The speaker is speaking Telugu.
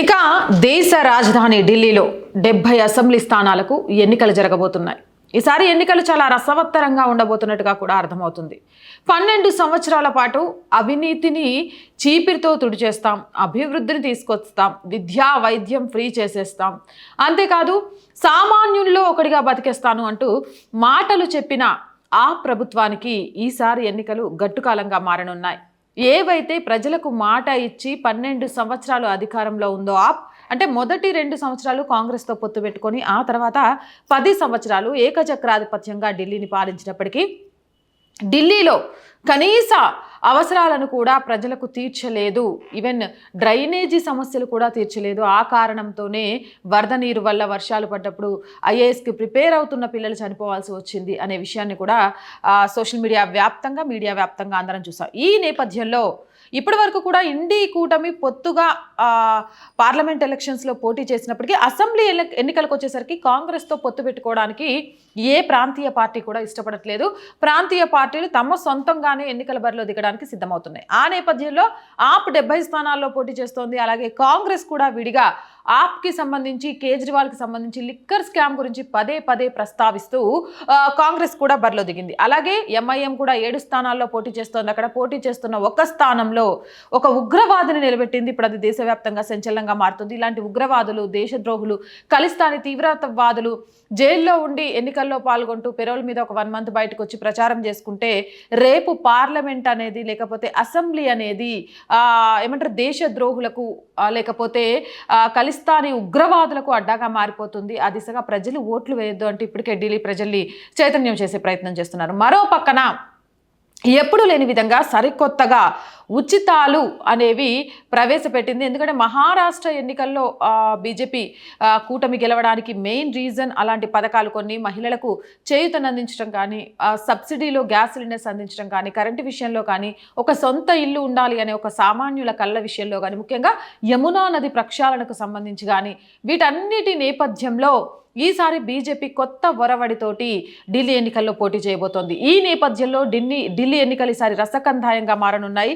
ఇక దేశ రాజధాని ఢిల్లీలో డెబ్బై అసెంబ్లీ స్థానాలకు ఎన్నికలు జరగబోతున్నాయి. ఈసారి ఎన్నికలు చాలా రసవత్తరంగా ఉండబోతున్నట్టుగా కూడా అర్థమవుతుంది. పన్నెండు సంవత్సరాల పాటు అవినీతిని చీపిరితో తుడిచేస్తాం అభివృద్ధిని తీసుకొస్తాం విద్యా వైద్యం ఫ్రీ చేసేస్తాం. అంతేకాదు సామాన్యుల్లో ఒకటిగా బతికేస్తాను అంటూ మాటలు చెప్పిన ఆ ప్రభుత్వానికి ఈసారి ఎన్నికలు గట్టుకాలంగా మారనున్నాయి. ఏవైతే ప్రజలకు మాట ఇచ్చి పన్నెండు సంవత్సరాలు అధికారంలో ఉందో ఆప్ అంటే మొదటి రెండు సంవత్సరాలు కాంగ్రెస్తో పొత్తు పెట్టుకొని ఆ తర్వాత పది సంవత్సరాలు ఏకచక్రాధిపత్యంగా ఢిల్లీని పాలించినప్పటికీ ఢిల్లీలో కనీస అవసరాలను కూడా ప్రజలకు తీర్చలేదు. ఈవెన్ డ్రైనేజీ సమస్యలు కూడా తీర్చలేదు. ఆ కారణంతోనే వరద నీరు వల్ల వర్షాలు పడ్డప్పుడు ఐఏఎస్కి ప్రిపేర్ అవుతున్న పిల్లలు చనిపోవాల్సి వచ్చింది అనే విషయాన్ని కూడా సోషల్ మీడియా వ్యాప్తంగా మీడియా వ్యాప్తంగా అందరం చూసాం. ఈ నేపథ్యంలో ఇప్పటి వరకు కూడా ఇండి కూటమి పొత్తుగా పార్లమెంట్ ఎలక్షన్స్లో పోటీ చేసినప్పటికీ అసెంబ్లీ ఎన్నికలకు వచ్చేసరికి కాంగ్రెస్తో పొత్తు పెట్టుకోవడానికి ఏ ప్రాంతీయ పార్టీ కూడా ఇష్టపడట్లేదు. ప్రాంతీయ పార్టీలు తమ సొంతంగానే ఎన్నికల బరిలో దిగడానికి సిద్ధమవుతున్నాయి. ఆ నేపథ్యంలో ఆప్ డెబ్బై స్థానాల్లో పోటీ చేస్తోంది. అలాగే కాంగ్రెస్ కూడా విడిగా ఆప్కి సంబంధించి కేజ్రీవాల్కి సంబంధించి లిక్కర్ స్కామ్ గురించి పదే పదే ప్రస్తావిస్తూ కాంగ్రెస్ కూడా బరిలో దిగింది. అలాగే ఎంఐఎం కూడా ఏడు స్థానాల్లో పోటీ చేస్తోంది. అక్కడ పోటీ చేస్తున్న ఒక స్థానంలో ఒక ఉగ్రవాదిని నిలబెట్టింది. ఇప్పుడు అది దేశవ్యాప్తంగా సంచలనంగా మారుతుంది. ఇలాంటి ఉగ్రవాదులు దేశద్రోహులు ఖలిస్తానీ తీవ్రవాదులు జైల్లో ఉండి ఎన్నికల్లో పాల్గొంటూ పెరోల్ మీద ఒక వన్ మంత్ బయటకు వచ్చి ప్రచారం చేసుకుంటే రేపు పార్లమెంట్ అనేది లేకపోతే అసెంబ్లీ అనేది ఏమంటారు దేశద్రోహులకు లేకపోతే కలిసి ఖలిస్తానీ ఉగ్రవాదులకు అడ్డాగా మారిపోతుంది. ఆ దిశగా ప్రజలు ఓట్లు వేయొద్దు అంటే ఇప్పటికే ఢిల్లీ ప్రజల్ని చైతన్యం చేసే ప్రయత్నం చేస్తున్నారు. మరో పక్కన ఎప్పుడు లేని విధంగా సరికొత్తగా ఉచితాలు అనేవి ప్రవేశపెట్టింది. ఎందుకంటే మహారాష్ట్ర ఎన్నికల్లో బీజేపీ కూటమి గెలవడానికి మెయిన్ రీజన్ అలాంటి పథకాలు కొన్ని మహిళలకు చేయుతను అందించడం కానీ సబ్సిడీలో గ్యాస్ సిలిండర్స్ అందించడం కానీ కరెంటు విషయంలో కానీ ఒక సొంత ఇల్లు ఉండాలి అనే ఒక సామాన్యుల కళ్ళ విషయంలో కానీ ముఖ్యంగా యమునా నది ప్రక్షాళనకు సంబంధించి కానీ వీటన్నిటి నేపథ్యంలో ఈసారి బీజేపీ కొత్త ఒరవడితోటి ఢిల్లీ ఎన్నికల్లో పోటీ చేయబోతోంది. ఈ నేపథ్యంలో ఢిల్లీ ఢిల్లీ ఎన్నికలు ఈసారి రసకంధాయంగా మారనున్నాయి.